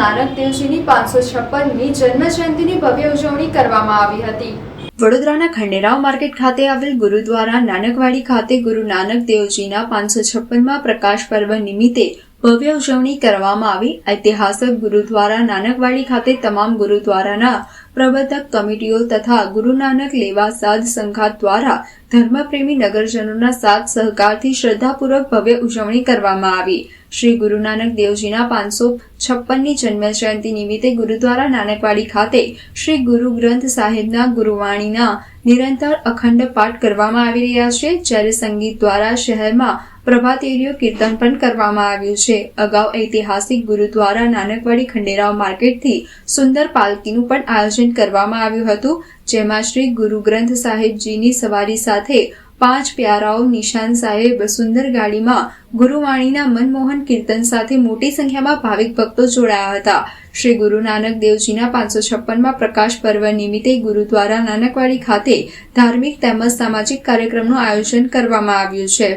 નાનક પાંચસો છપ્પનમી જન્મજયંતિની ભવ્ય ઉજવણી કરવામાં આવી હતી. વડોદરાના ખંડેરાવ માર્કેટ ખાતે આવેલ ગુરુદ્વારા નાનકવાડી ખાતે ગુરુ નાનક દેવજીના પાંચસો છપ્પનમાં પ્રકાશ પર્વ નિમિત્તે ભવ્ય ઉજવણી કરવામાં આવી. ઐતિહાસિક ગુરુદ્વારા નાનકવાડી ખાતે તમામ ગુરુદ્વારાના પ્રબંધક કમિટીઓ તથા ગુરુ લેવા સાધ સંઘાત દ્વારા ધર્મપ્રેમી નગરજનોના સાથ સહકારથી શ્રદ્ધાપૂર્વક ભવ્ય ઉજવણી કરવામાં આવી. શ્રી ગુરુ દેવજીના પાંચસો છપ્પનની જન્મ જયંતિ નિમિત્તે ગુરુદ્વારા નાનકવાડી ખાતે શ્રી ગુરુ ગ્રંથ સાહેબના ગુરુવાણીના નિરંતર અખંડ પાઠ કરવામાં આવી રહ્યા છે. જ્યારે સંગીત દ્વારા શહેરમાં પ્રભાતેરીઓ કીર્તન પણ કરવામાં આવ્યું છે. અગાઉ ઐતિહાસિક ગુરુદ્વારા નાનકવાડી ખંડેરાવ માર્કેટથી સુંદર પાલકીનું પણ આયોજન કરવામાં આવ્યું હતું, જેમાં શ્રી ગુરુ ગ્રંથ સાહેબજીની સવારી સાથે પાંચ પ્યારાઓ નિશાન સાહેબ સુંદર ગાડીમાં ગુરુવાણીના મનમોહન કીર્તન સાથે મોટી સંખ્યામાં ભાવિક ભક્તો જોડાયા હતા. શ્રી ગુરુ નાનક દેવજીના પાંચસો છપ્પનમાં પ્રકાશ પર્વ નિમિત્તે ગુરુદ્વારા નાનકવાડી ખાતે ધાર્મિક તેમજ સામાજિક કાર્યક્રમનું આયોજન કરવામાં આવ્યું છે.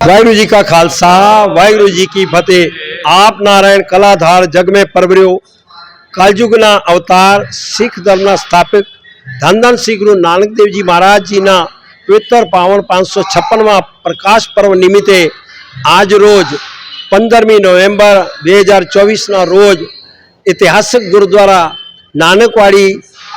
वाहिगुरु जी का खालसा वाहिगुरु जी की फतेह आप नारायण कलाधार जग में परवरियो કાલયુગના અવતાર શીખ ધર્મના સ્થાપક ધન ધન શ્રી ગુરુ નાનક દેવજી મહારાજજીના પવિત્ર પાવન પાંચસો છપ્પનમાં પ્રકાશ પર્વ નિમિત્તે આજ રોજ પંદરમી નવેમ્બર બે હજાર ચોવીસના રોજ ઐતિહાસિક ગુરુદ્વારા નાનકવાડી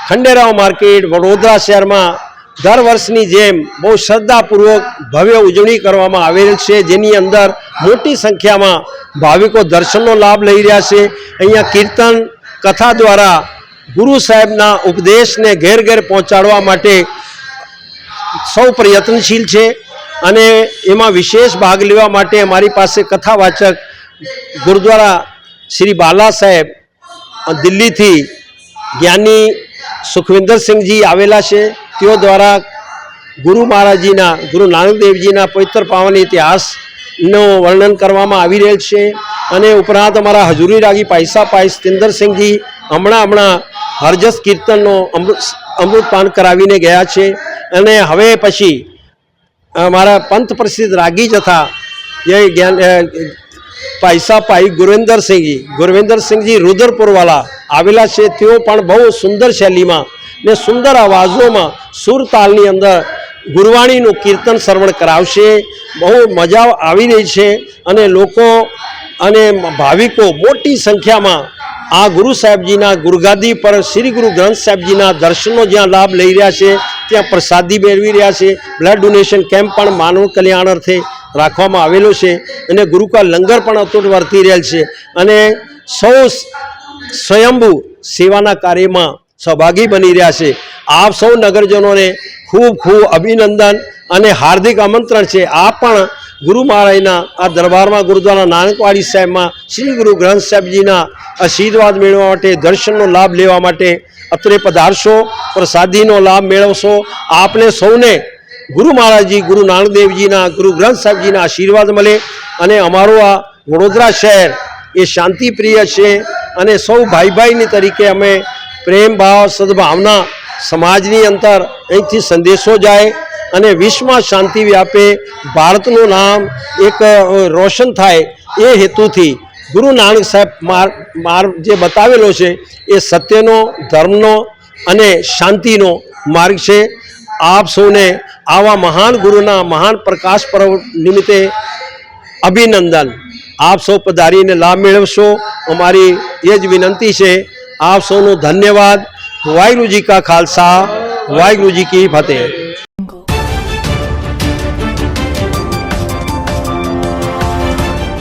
ખંડેરાવ માર્કેટ વડોદરા શહેરમાં દર વર્ષની જેમ બહુ શ્રદ્ધાપૂર્વક ભવ્ય ઉજવણી કરવામાં આવેલ છે. જેની અંદર મોટી સંખ્યામાં ભાવિકો દર્શનનો લાભ લઈ રહ્યા છે. અહીંયા કીર્તન કથા દ્વારા ગુરુ સાહેબના ઉપદેશને ઘેર ઘેર પહોંચાડવા માટે સૌ પ્રયત્નશીલ છે અને એમાં વિશેષ ભાગ લેવા માટે અમારી પાસે કથાવાચક ગુરુદ્વારા શ્રી બાલા સાહેબ દિલ્હીથી જ્ઞાની સુખવિંદરસિંહજી આવેલા છે. તેઓ દ્વારા ગુરુ મહારાજજીના, ગુરુ નાનક દેવજીના પવિત્ર પાવન ઇતિહાસનું વર્ણન કરવામાં આવી રહેલ છે અને ઉપરાંત અમારા હજુરી રાગી પાયસા પાઈ સતિન્દરસિંહજી હમણાં હમણાં હરજસ કીર્તનનો અમૃત, અમૃતપાન કરાવીને ગયા છે અને હવે પછી અમારા પંથ પ્રસિદ્ધ રાગી જથા જે જ્ઞાન પાયસા પાઈ ગુરવિંદરસિંહજી ગુરવિંદરસિંહજી રુદરપુરવાલા આવેલા છે, તેઓ પણ બહુ સુંદર શૈલીમાં ને સુંદર અવાજોમાં સુરતાલની અંદર ગુરવાણીનું કીર્તન શ્રવણ કરાવશે. બહુ મજા આવી રહી છે અને લોકો અને ભાવિકો મોટી સંખ્યામાં આ ગુરુ સાહેબજીના ગુરગાદી પર શ્રી ગુરુ ગ્રંથ સાહેબજીના દર્શનનો જ્યાં લાભ લઈ રહ્યા છે, ત્યાં પ્રસાદી મેળવી રહ્યા છે. બ્લડ ડોનેશન કેમ્પ પણ માનવ કલ્યાણ અર્થે રાખવામાં આવેલો છે અને ગુરુકા લંગર પણ અતૂટ વર્તી રહેલ છે. અને સૌ સ્વયંભૂ સેવાના કાર્યમાં સહભાગી બની રહ્યા છે. આપ સૌ નગરજનોને ખૂબ ખૂબ અભિનંદન અને હાર્દિક આમંત્રણ છે. આપ પણ ગુરુ મહારાજના આ દરબારમાં ગુરુદ્વારા નાનકવાડી સાહેબમાં શ્રી ગુરુ ગ્રંથ સાહેબજીના આશીર્વાદ મેળવવા માટે, દર્શનનો લાભ લેવા માટે અત્રે પધારશો, પ્રસાદીનો લાભ મેળવશો. આપને સૌને ગુરુ મહારાજજી, ગુરુ નાનકદેવજીના, ગુરુ ગ્રંથ સાહેબજીના આશીર્વાદ મળે અને અમારું આ વડોદરા શહેર એ શાંતિપ્રિય છે અને સૌ ભાઈ ભાઈની તરીકે અમે પ્રેમ, ભાવ, સદભાવના સમાજની અંતર અહીંથી સંદેશો જાય અને વિશ્વમાં શાંતિ વ્યાપે. ભારતનું નામ એક રોશન થાય એ હેતુથી ગુરુ નાનક સાહેબ માર માર્ગ જે બતાવેલો છે એ સત્યનો, ધર્મનો અને શાંતિનો માર્ગ છે. આપ સૌને આવા મહાન ગુરુના મહાન પ્રકાશ પર્વ નિમિત્તે અભિનંદન. આપ સૌ પધારીને લાભ મેળવશો. અમારી એ જ વિનંતી છે આપ સૌનો ધન્યવાદ. વાહિગુરુજી કા ખાલસા વાહિગુરુજી કી ફતેહ.